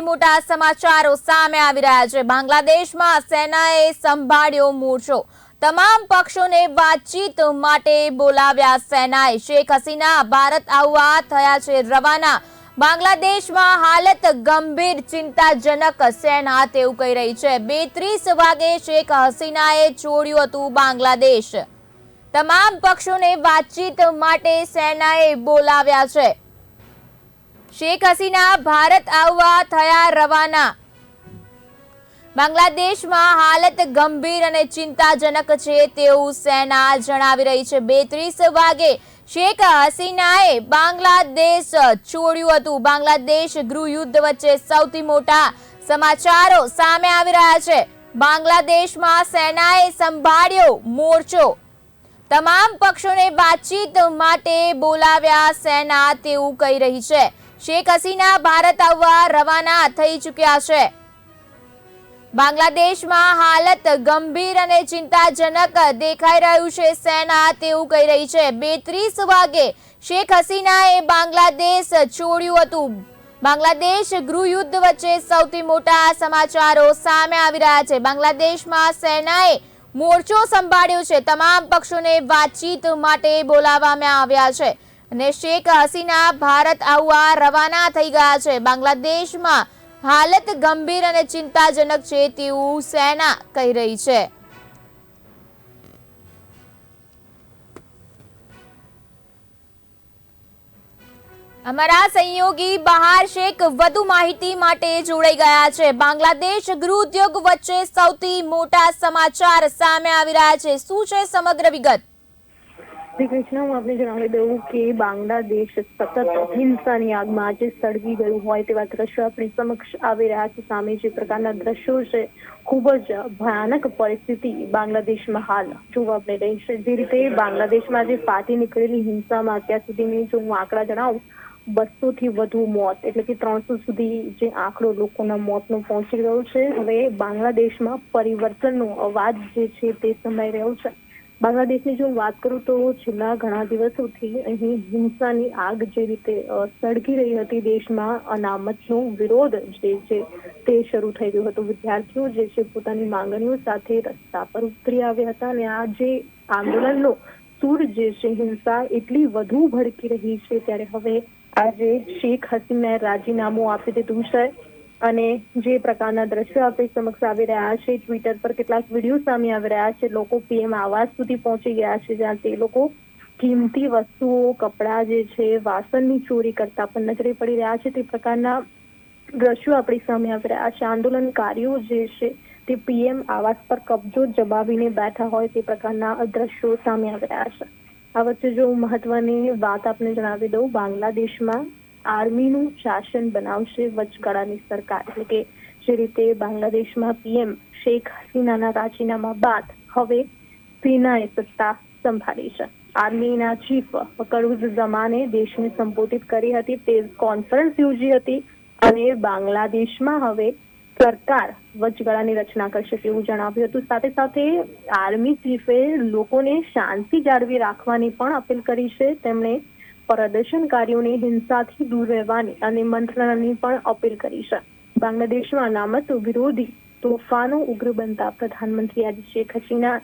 મોટા સમાચારો સામે આવી રહ્યા છે. બાંગ્લાદેશમાં સેનાએ સંભાળ્યો મોરચો. તમામ પક્ષોને વાતચીત માટે બોલાવ્યા સેનાએ. શેખ હસીના ભારત આવવા થયા છે રવાના. બાંગ્લાદેશમાં હાલત ગંભીર, ચિંતાજનક સેના તેવું કહી રહી છે. બેત્રીસ વાગે શેખ હસીનાએ છોડ્યું હતું બાંગ્લાદેશ. તમામ પક્ષોને વાતચીત માટે સેનાએ બોલાવ્યા છે. શેખ હસીના ભારત આવવા થયા રવાના. બાંગ્લાદેશમાં હાલત ગંભીર અને ચિંતાજનક છે તેવું સેના જણાવી રહી છે. બેત્રીસ વાગે શેખ હસીનાએ બાંગ્લાદેશ છોડ્યું હતું. બાંગ્લાદેશ ગૃહયુદ્ધ વચ્ચે સૌથી મોટા સમાચારો સામે આવી રહ્યા છે. બાંગ્લાદેશમાં સેનાએ સંભાળ્યો મોરચો. તમામ પક્ષોને વાતચીત માટે બોલાવ્યા સેના તેવું કહી રહી છે. શેખ હસીના ભારત આવવા રવાના થઈ ચૂક્યા છે. બાંગ્લાદેશમાં હાલત ગંભીર અને ચિંતાજનક દેખાઈ રહ્યું છે. સેના તેવું કહી રહી છે. બેત્રીસ વાગે શેખ હસીનાએ બાંગ્લાદેશ છોડ્યું હતું. બાંગ્લાદેશ ગૃહયુદ્ધ વચ્ચે સૌથી મોટા સમાચારો સામે આવી રહ્યા છે. બાંગ્લાદેશમાં સેનાએ મોરચો સંભાળ્યો છે. તમામ પક્ષોને વાતચીત માટે બોલાવવામાં આવ્યા છે. અને શેખ હસીના ભારત આવવા રવાના થઈ ગયા છે. બાંગ્લાદેશમાં હાલત ગંભીર અને ચિંતાજનક છે તેવું સેના કહી રહી છે. અમારા સહયોગી બહાર શેખ વધુ માહિતી માટે જોડાઈ ગયા છે. બાંગ્લાદેશ ગૃહ ઉદ્યોગ વચ્ચે સૌથી મોટા સમાચાર સામે આવી રહ્યા છે. શું છે સમગ્ર વિગત? શ્રી કૃષ્ણ હું આપને જણાવી દઉં કે બાંગ્લાદેશ સતત હિંસાની આગમાં આજે સળગી ગયું હોય તેવા દ્રશ્યો આપણી સમક્ષ આવી રહ્યા છે. સામે જે પ્રકારના દ્રશ્યો છે, ખૂબ જ ભયાનક પરિસ્થિતિ બાંગ્લાદેશમાં હાલ જોવા આપણે રહી છે. જે રીતે બાંગ્લાદેશમાં જે ફાટી નીકળેલી હિંસામાં અત્યાર સુધીની જો હું આંકડા જણાવું, બસો થી વધુ મોત, એટલે કે ત્રણસો સુધી જે આંકડો લોકોના મોતનો પહોંચી રહ્યો છે. હવે બાંગ્લાદેશમાં પરિવર્તનનો અવાજ જે છે તે સંભળાઈ રહ્યો છે. બાંગ્લાદેશની જો વાત કરું તો છેલ્લા ઘણા દિવસોથી અહીં હિંસાની આગ જે રીતે સળગી રહી હતી દેશમાં, અનામતનો વિરોધ જે છે તે શરૂ થઈ ગયો હતો. વિદ્યાર્થીઓ જે છે પોતાની માંગણીઓ સાથે રસ્તા પર ઉતરી આવ્યા હતા અને આ જે આંદોલનનો સૂર જે છે હિંસા એટલી વધુ ભડકી રહી છે. ત્યારે હવે આજે શેખ હસીને રાજીનામું આપી દીધું છે. અને જે પ્રકારના દ્રશ્યો આપણી સમક્ષ આવી રહ્યા છે ટ્વિટર પર કેટલાક વીડિયો સામે આવી રહ્યા છે, લોકો પીએમ આવાસ સુધી પહોંચી ગયા છે, જ્યાં તે લોકો કિંમતી વસ્તુઓ, કપડાં જે છે, વાસણની ચોરી કરતા પણ નજરે પડી રહ્યા છે. તે પ્રકારના દ્રશ્યો આપણી સામે આવી રહ્યા છે. આંદોલનકારીઓ જે છે, તે પીએમ આવાસ પર કબજો જમાવીને બેઠા હોય તે પ્રકારના દ્રશ્યો સામે આવી રહ્યા છે. આ વચ્ચે જો મહત્વની વાત આપને જણાવી દઉં, બાંગ્લાદેશમાં આર્મીનું શાસન બનાવશે વચગાળાની સરકાર. એટલે કે જે રીતે બાંગ્લાદેશમાં પીએમ શેખ હસીનાના રાજીનામા બાદ હવે સેનાએ સત્તા સંભાળી છે. આર્મીના ચીફ ફકરુઝ જમાને દેશને સંબોધિત કરી હતી, તે કોન્ફરન્સ યોજી હતી અને બાંગ્લાદેશમાં હવે સરકાર વચગાળાની રચના કરશે તેવું જણાવ્યું હતું. સાથે સાથે આર્મી ચીફે લોકોને શાંતિ જાળવી રાખવાની પણ અપીલ કરી છે. તેમણે પ્રદર્શનકારીઓને હિંસાથી દૂર રહેવાની અને મંત્રણાની પણ અપીલ કરી છે. બાંગ્લાદેશમાં અનામત વિરોધી તોફાનો ઉગ્ર બનતા પ્રધાનમંત્રી આજે શેખ હસીના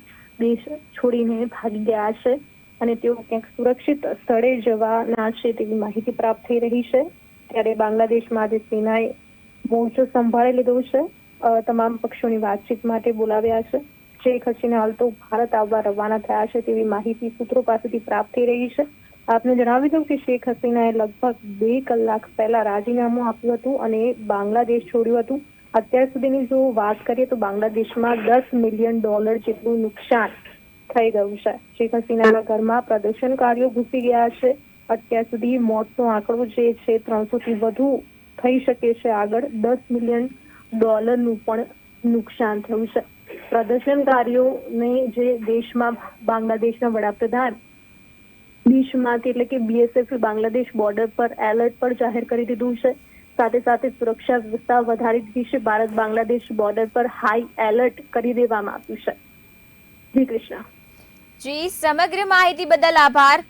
દેશ છોડીને ભાગી ગયા છે અને તેઓ ક્યાંક સુરક્ષિત સ્થળે જવાના છે તેવી માહિતી પ્રાપ્ત થઈ રહી છે. ત્યારે બાંગ્લાદેશમાં આજે સેનાએ મોરચો સંભાળી લીધો છે. તમામ પક્ષોની વાતચીત માટે બોલાવ્યા છે. શેખ હસીના હાલ તો ભારત આવવા રવાના થયા છે તેવી માહિતી સૂત્રો પાસેથી પ્રાપ્ત થઈ રહી છે. આપને જણાવી દઉં કે શેખ હસીનાએ લગભગ બે કલાક પહેલા રાજીનામું આપ્યું હતું અને બાંગ્લાદેશ છોડ્યું હતું. અત્યાર સુધીની જો વાત કરીએ તો બાંગ્લાદેશમાં દસ મિલિયન ડોલર જેટલું નુકસાન થઈ ગયું છે. શેખ હસીનાના ઘરમાં પ્રદર્શનકારીઓ ઘૂસી ગયા છે. અત્યાર સુધી મોતનો આંકડો જે છે ત્રણસો થી વધુ થઈ શકે છે આગળ. દસ મિલિયન ડોલરનું પણ નુકસાન થયું છે. પ્રદર્શનકારીઓને જે દેશમાં બાંગ્લાદેશના વડાપ્રધાન દેશમાંથી એટલે કે બીએસએફ બાંગ્લાદેશ બોર્ડર પર એલર્ટ પણ જાહેર કરી દીધું છે. સાથે સાથે સુરક્ષા વ્યવસ્થા વધારી દીધી છે. ભારત બાંગ્લાદેશ બોર્ડર પર હાઈ એલર્ટ કરી દેવામાં આવ્યું છે. જી કૃષ્ણ. જી, સમગ્ર માહિતી બદલ આભાર.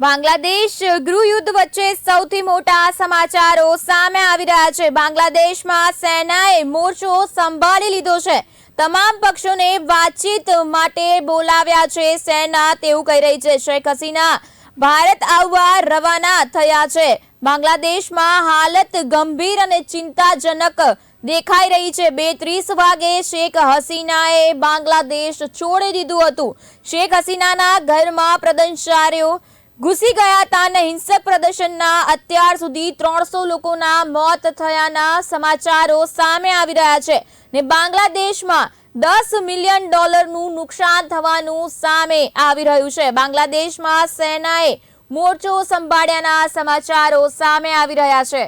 બાંગ્લાદેશ ગૃહયુદ્ધ વચ્ચે સૌથી મોટા સમાચારો સામે આવી રહ્યા છે. બાંગ્લાદેશમાં સેનાએ મોરચો સંભાળી લીધો છે. તમામ પક્ષોને વાતચીત માટે બોલાવ્યા છે સેના, તેવું કહી રહી છે શેખ હસીના. ભારત આવવા રવાના થયા છે. બાંગ્લાદેશમાં હાલત ગંભીર અને ચિંતાજનક દેખાઈ રહી છે. બે ત્રીસ વાગે શેખ હસીનાએ બાંગ્લાદેશ છોડી દીધું હતું. શેખ હસીનાના ઘરમાં પ્રદર્શનકારીઓ ઘૂસી ગયા હતા અને હિંસક પ્રદર્શનના અત્યાર સુધી ત્રણસો લોકોના મોત થયાના સમાચારો સામે આવી રહ્યા છે. ને બાંગ્લાદેશમાં દસ મિલિયન ડોલરનું નુકસાન થવાનું સામે આવી રહ્યું છે. બાંગ્લાદેશમાં સેનાએ મોરચો સંભાળ્યાના સમાચારો સામે આવી રહ્યા છે.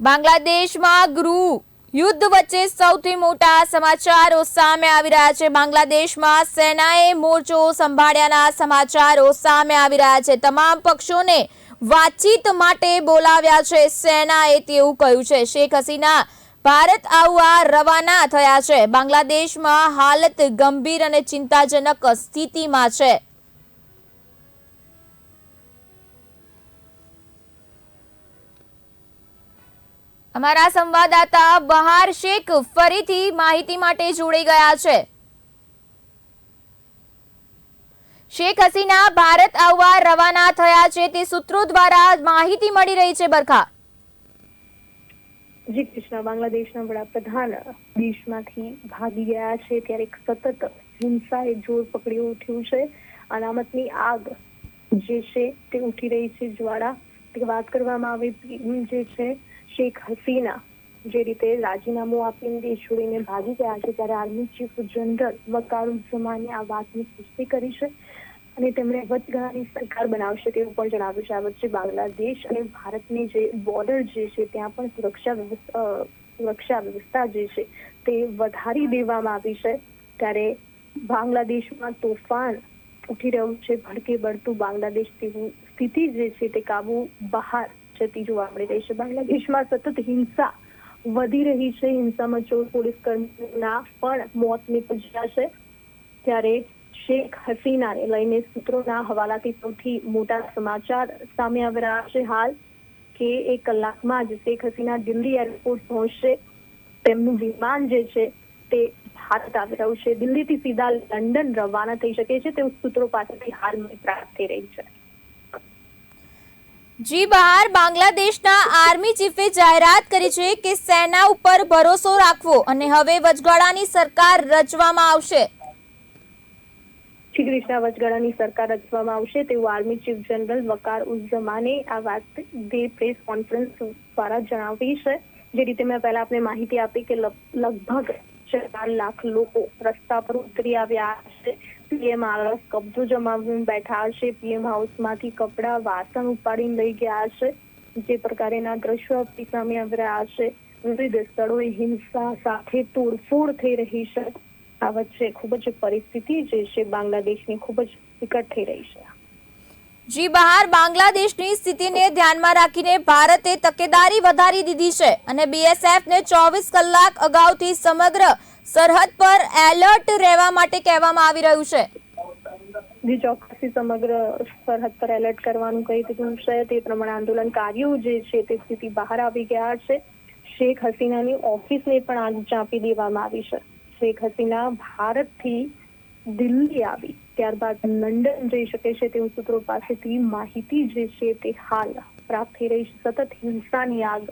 બાંગ્લાદેશમાં ગૃહ યુદ્ધ વચ્ચે સૌથી મોટા સમાચારો સામે આવી રહ્યા છે. બાંગ્લાદેશમાં સેનાએ મોરચો સંભાળ્યાના સમાચારો સામે આવી રહ્યા છે. તમામ પક્ષોને વાતચીત માટે બોલાવ્યા છે. સેનાએ તેવું કહ્યું છે. શેખ હસીના ભારત આવવા રવાના થયા છે. બાંગ્લાદેશમાં હાલત ગંભીર અને ચિંતાજનક સ્થિતિમાં છે. અમારા સંવાદદાતા બહાર શેખ ફરીથી માહિતી માટે જોડાઈ ગયા છે. શેખ હસીના ભારત આવવા રવાના થયા છે તે સૂત્રો દ્વારા માહિતી મળી રહી છે બરખા. જી કૃષ્ણ, બાંગ્લાદેશના વડાપ્રધાન દેશમાંથી ભાગી ગયા છે ત્યારે એક સતત હિંસાએ જોર પકડી ઉઠ્યું છે. અનામતની આગ જે છે તે ઉઠી રહી છે જ્વાળા. તે વાત કરવામાં આવે જે છે, શેખ હસીના જે રીતે રાજીનામું આપીને દેશ છોડીને ભાગી ગયા છે ત્યારે આર્મી ચીફ જનરલ વકારુઝમાને આ વાતની પુષ્ટિ કરી છે. અને તેમણે વચગાળાની સરકાર બનાવશે તેવું પણ જણાવ્યું છે. આ વચ્ચે બાંગ્લાદેશ અને ભારતની જે બોર્ડર જે છે, ત્યાં પણ સુરક્ષા સુરક્ષા વ્યવસ્થા જે છે, તે વધારી દેવામાં આવી છે. ત્યારે બાંગ્લાદેશમાં તોફાન ઉઠી રહ્યું છે. ભડકે બળતું બાંગ્લાદેશ તેવું સ્થિતિ જે છે, તે કાબુ બહાર જતી જોવા મળી રહી છે. બાંગ્લાદેશમાં સતત હિંસા વધી રહી છે. હિંસામાં ચોર પોલીસ કર્મીના પણ મોત નીપજ્યા છે. ત્યારે શેખ હસીનાને લઈને સૂત્રોના હવાલાથી સૌથી મોટા સમાચાર સામે આવી રહ્યા છે હાલ કે એક કલાકમાં જ શેખ હસીના દિલ્હી એરપોર્ટ પહોંચશે. તેમનું વિમાન જે છે તે ભારત આવી રહ્યું છે. દિલ્હીથી સીધા લંડન રવાના થઈ શકે છે. તેવું સૂત્રો પાસેથી હાલ પ્રાપ્ત થઈ રહી છે. જી બહાર, બાંગ્લાદેશના આર્મી ચીફે જાહેરાત કરી છે કે સેના ઉપર ભરોસો રાખવો અને હવે વચગાળાની સરકાર રચવામાં આવશે. કૃષ્ણા વચગાળાની સરકાર રચવામાં આવશે. તેવું આર્મી ચીફ જનરલ વકાર ઉઝમાને આ વાત પ્રેસ કોન્ફરન્સ દ્વારા જણાવી છે. જે રીતે મેં પહેલા આપને માહિતી આપી કે લગભગ ચાર લાખ લોકો રસ્તા પર ઉતરી આવ્યા છે. પીએમ આવાસ કબજો જમાવીને બેઠા છે. પીએમ હાઉસમાંથી કપડાં, વાસણ ઉપાડીને લઈ ગયા છે. જે પ્રકારેના દ્રશ્યો આપણી સામે આવી રહ્યા છે. વિવિધ સ્થળોએ હિંસા સાથે તોડફોડ થઈ રહી છે. આ વચ્ચે ખૂબ જ પરિસ્થિતિ જે છે બાંગ્લાદેશની ખૂબ જ વિકટ થઈ રહી છે. જી બહાર બાંગ્લાદેશની સ્થિતિને ધ્યાનમાં રાખીને ભારતે તકેદારી વધારી દીધી છે અને બીએસએફ ને ચોવીસ કલાક અગાઉથી સમગ્ર સરહદ પર એલર્ટ રહેવા માટે કહેવામાં આવી રહ્યું છે. જે ચોક્કસથી સમગ્ર સરહદ પર એલર્ટ કરવાનું કહી દીધું છે. તે પ્રમાણે આંદોલનકારીઓ જે છે તે સ્થિતિ બહાર આવી ગયા છે. શેખ હસીનાની ઓફિસને પણ આગ ચાંપી દેવામાં આવી છે. શેખ હસીના ભારતથી દિલ્હી આવી. ત્યારબાદ લંડન જઈ શકે છે તેવું સૂત્રો પાસેથી માહિતી જે છે તે હાલ પ્રાપ્ત થઈ રહી છે. સતત હિંસાની આગ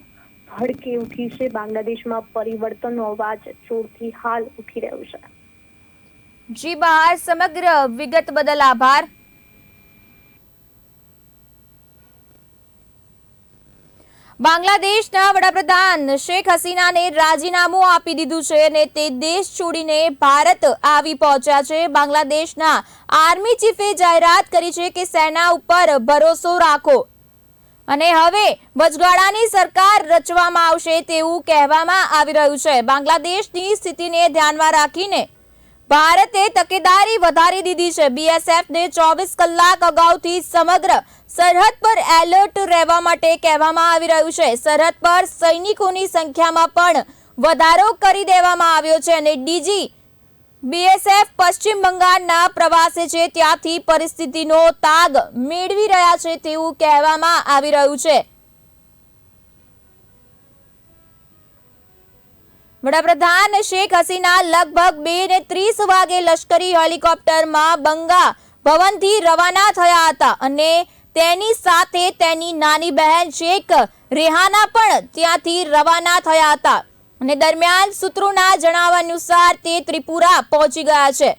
ભડકે ઉઠી છે. બાંગ્લાદેશમાં પરિવર્તનનો અવાજ જોરથી હાલ ઉઠી રહ્યો છે. જી બહાર, સમગ્ર વિગત બદલ આભાર. બાંગ્લાદેશના વડાપ્રધાન શેખ હસીનાને રાજીનામું આપી દીધું છે અને તે દેશ છોડીને ભારત આવી પહોંચ્યા છે. બાંગ્લાદેશના આર્મી ચીફે જાહેરાત કરી છે કે સેના ઉપર ભરોસો રાખો. અને હવે વચગાળાની સરકાર રચવામાં આવશે તેવું કહેવામાં આવી રહ્યું છે. બાંગ્લાદેશની સ્થિતિને ધ્યાનમાં રાખીને ભારતે તકેદારી વધારી દીધી છે. બીએસએફને ચોવીસ કલાક અગાઉથી સમગ્ર સરહદ પર એલર્ટ રહેવા માટે કહેવામાં આવી રહ્યું છે. સરહદ પર સૈનિકોની સંખ્યામાં પણ વધારો કરી દેવામાં આવ્યો છે અને ડીજી બીએસએફ પશ્ચિમ બંગાળના પ્રવાસે છે. ત્યાંથી પરિસ્થિતિનો તાગ મેળવી રહ્યા છે તેવું કહેવામાં આવી રહ્યું છે. વડાપ્રધાન શેખ હસીના લગભગ બે ને ત્રીસ વાગે લશ્કરી હેલિકોપ્ટરમાં બંગા ભવનથી રવાના થયા હતા અને તેની સાથે તેની નાની બહેન શેખ રેહાના પણ ત્યાંથી રવાના થયા હતા. અને દરમિયાન સૂત્રોના જણાવ્યા અનુસાર તે ત્રિપુરા પહોંચી ગયા છે.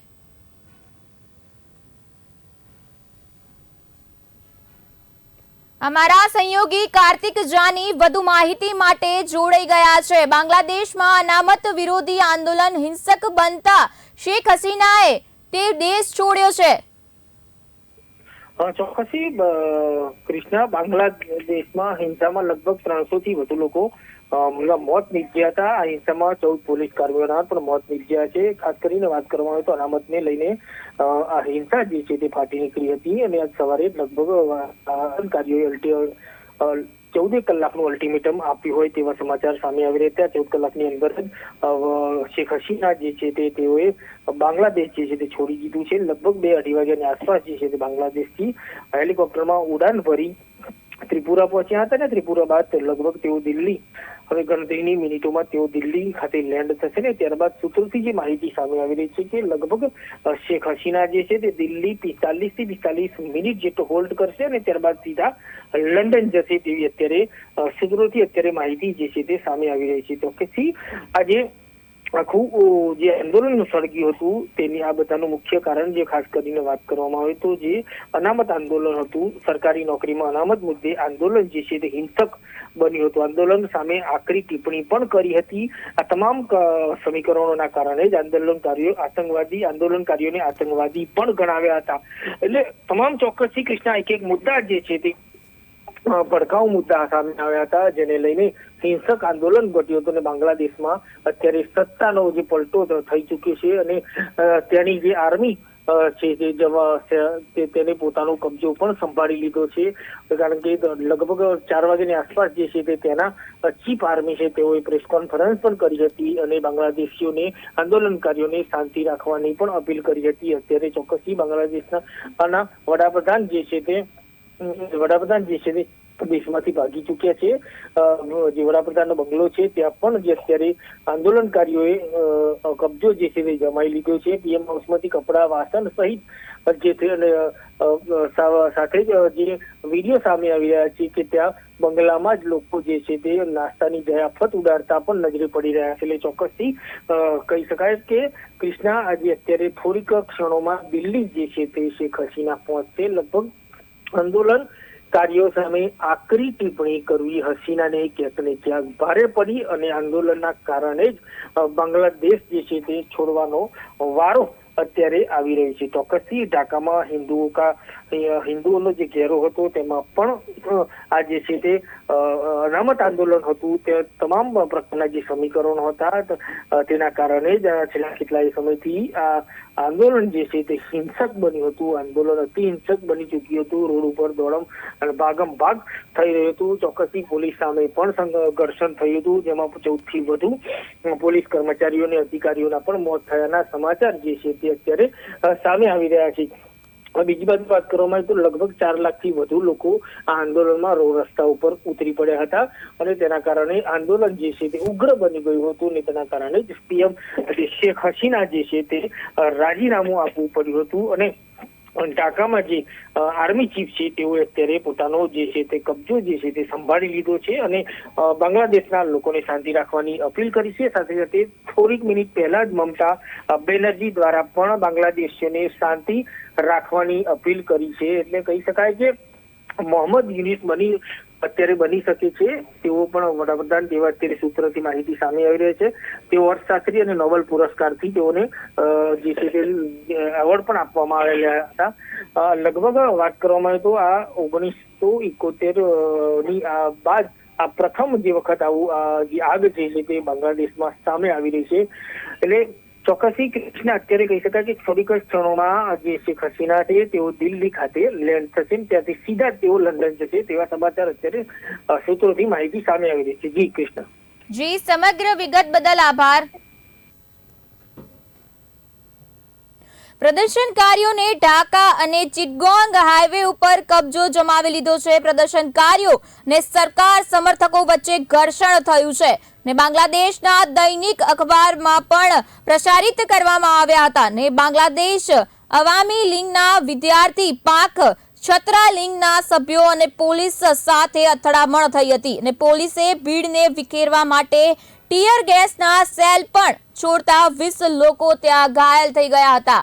અમારા સંયોગી કાર્તિક જાની વધુ માહિતી માટે જોડાઈ ગયા છે. બાંગ્લાદેશમાં અનામત વિરોધી આંદોલન હિંસક બનતા શેખ હસીનાએ તે દેશ છોડ્યો છે. ચોક્કસી કૃષ્ણા, બાંગ્લાદેશમાં હિંસામાં લગભગ ત્રણસો થી વધુ લોકો મોત નીપજ્યા હતા. આ હિંસામાં ચૌદ પોલીસ કર્મીઓના પણ મોત નીપજ્યા છે. ખાસ કરીને વાત કરવામાં આવે તો અનામતને લઈને આ હિંસા જે છે તે ફાટી નીકળી હતી અને આજ સવારે લગભગ આંદોલનકારીઓએ અલ્ટી ચૌદ કલાકનું અલ્ટિમેટમ આપ્યું હોય તેવા સમાચાર સામે આવી રહ્યા ચૌદ કલાકની અંદર જ શેખ હસીના જે છે તે તેઓએ બાંગ્લાદેશ જે છે તે છોડી દીધું છે. લગભગ બે અઢી વાગ્યાની આસપાસ જે છે તે બાંગ્લાદેશથી હેલિકોપ્ટરમાં ઉડાન ભરી ત્રિપુરા પહોંચ્યા હતા ને, ત્રિપુરા બાદ લગભગ તેઓ દિલ્હી, હવે ગણતરીની મિનિટોમાં તેઓ દિલ્હી ખાતે લેન્ડ થશે ને, ત્યારબાદ સૂત્રોથી જે માહિતી સામે આવી રહી છે કે લગભગ શેખ હસીના જે છે તે દિલ્હી પિસ્તાલીસથી પિસ્તાલીસ મિનિટ જેટલો હોલ્ડ કરશે અને ત્યારબાદ સીધા લંડન જશે તેવી અત્યારે સૂત્રોથી અત્યારે માહિતી જે છે તે સામે આવી રહી છે. તો કે આજે આખું જે આંદોલન સળગ્યું હતું, તેની આ બધાનું મુખ્ય કારણ જે ખાસ કરીને વાત કરવામાં આવે તો જે અનામત આંદોલન હતું, સરકારી નોકરીમાં અનામત મુદ્દે આંદોલન જે છે તે હિંસક બન્યું હતું. આંદોલન સામે આકરી ટિપ્પણી પણ કરી હતી. આ તમામ સમીકરણોના કારણે જ આંદોલનકારીઓ આતંકવાદી, આંદોલનકારીઓને આતંકવાદી પણ ગણાવ્યા હતા. એટલે તમામ ચોક્કસથી કૃષ્ણા એક એક મુદ્દા જે છે તે ભડકાઉ મુદ્દા સામે આવ્યા હતા, જેને લઈને હિંસક આંદોલન ઘટ્યું હતું અને બાંગ્લાદેશમાં અત્યારે સત્તાનો જે પલટો થઈ ચૂક્યો છે અને તેની જે આર્મી છે જે જવા તેને પોતાનો કબજો પણ સંભાળી લીધો છે. કારણ કે લગભગ ચાર વાગ્યાની આસપાસ જે છે તે તેના ચીફ આર્મી છે તેઓએ પ્રેસ કોન્ફરન્સ પણ કરી હતી અને બાંગ્લાદેશીઓને, આંદોલનકારીઓને શાંતિ રાખવાની પણ અપીલ કરી હતી. અત્યારે ચોક્કસથી બાંગ્લાદેશના વડાપ્રધાન જે છે તે વડાપ્રધાન જે છે તે દેશમાંથી ભાગી ચૂક્યા છે. જે વડાપ્રધાનનો બંગલો છે, ત્યાં પણ જે અત્યારે આંદોલનકારીઓએ કબજો જે છે તે જમાઈ લીધો છે. પીએમ હાઉસમાંથી કપડા, વાસણ સહિત જે સાથે જે વીડિયો સામે આવી રહ્યા છે કે ત્યાં બંગલામાં જ લોકો જે છે તે નાસ્તાની જયાફત ઉડાડતા પણ નજરે પડી રહ્યા છે. એટલે ચોક્કસથી કહી શકાય કે કૃષ્ણા આજે અત્યારે થોડીક ક્ષણોમાં દિલ્હી જે છે તે શેખ હસીના પહોંચશે. લગભગ આંદોલન કાર્યો સામે આકરી ટિપ્પણી કરવી હસીનાને ક્યાંક ક્યાંક ભારે પડી અને આંદોલનના કારણે જ બાંગ્લાદેશ જે છે તે છોડવાનો વારો અત્યારે આવી રહ્યો છે. ચોક્કસથી ઢાકામાં હિન્દુઓ કા હિન્દુઓનો જે ઘેરો હતો તેમાં પણ આ જે છે તે અનામત આંદોલન હતું. તે તમામ પ્રકારના જે સમીકરણો હતા તેના કારણે જ છેલ્લા કેટલાય સમયથી આ આંદોલન જે છે તે હિંસક બન્યું હતું. આંદોલન અતિ હિંસક બની ચૂક્યું હતું. રોડ ઉપર દોડમ અને ભાગમ ભાગ થઈ રહ્યું હતું. ચોક્કસથી પોલીસ સામે પણ ઘર્ષણ થયું હતું, જેમાં ચૌદથી વધુ પોલીસ કર્મચારીઓ અને અધિકારીઓના પણ મોત થયાના સમાચાર જે છે તે અત્યારે સામે આવી રહ્યા છે. બીજી બાજુ વાત કરવામાં આવે તો લગભગ ચાર લાખથી વધુ લોકો આ આંદોલનમાં રોડ રસ્તા ઉપર ઉતરી પડ્યા હતા અને તેના કારણે આંદોલન જે છે તે ઉગ્ર બની ગયું હતું અને તેના કારણે પીએમ શેખ હસીના જે છે તે રાજીનામું આપવું પડ્યું હતું અને ઢાકામાં જે આર્મી ચીફ છે તેઓ અત્યારે પોતાનો જે છે તે કબજો જે છે તે સંભાળી લીધો છે અને બાંગ્લાદેશના લોકોને શાંતિ રાખવાની અપીલ કરી છે. સાથે સાથે થોડીક મિનિટ પહેલા જ મમતા બેનર્જી દ્વારા પણ બાંગ્લાદેશીઓને શાંતિ રાખવાની અપીલ કરી છે. એટલે કહી શકાય કે મોહમ્મદ યુનિસ બની અત્યારે બની શકે છે. તેઓ પણ વડાપ્રધાન જેવા અત્યારે સૂત્રથી માહિતી સામે આવી રહી છે. તેઓ અર્થશાસ્ત્રી અને નોબેલ પુરસ્કારથી તેઓને જે છે તે એવોર્ડ પણ આપવામાં આવેલા હતા. લગભગ વાત કરવામાં આવે તો આ ઓગણીસો ઇકોતેરની બાદ આ પ્રથમ જે વખત આવું આગ જે છે તે બાંગ્લાદેશમાં સામે આવી રહી છે. એટલે ચોક્કસથી કૃષ્ણ અત્યારે કહી શકાય કે થોડીક ક્ષણોમાં જે શેખ હસીના છે, તેઓ દિલ્હી ખાતે લેન્ડ થશે ત્યાંથી સીધા તેઓ લંડન જશે તેવા સમાચાર અત્યારે સૂત્રોથી માહિતી સામે આવી રહી છે. જી, કૃષ્ણ. જી, સમગ્ર વિગત બદલ આભાર. પ્રદર્શનકારીઓને ઢાકા અને ચિટગોંગ હાઈવે ઉપર કબજો જમાવી લીધો છે. પ્રદર્શનકારીઓ ને સરકાર સમર્થકો વચ્ચે ઘર્ષણ થયું છે. ને બાંગ્લાદેશના દૈનિક અખબારમાં પણ પ્રસારિત કરવામાં આવ્યા હતા ને બાંગ્લાદેશ અવામી લીગના વિદ્યાર્થી પાંખ છત્રાલિંગના સભ્યો અને પોલીસ સાથે અથડામણ થઈ હતી અને પોલીસે ભીડને વિખેરવા માટે ટીયર ગેસના સેલ પણ છોડતા વીસ લોકો ત્યાં ઘાયલ થઈ ગયા હતા.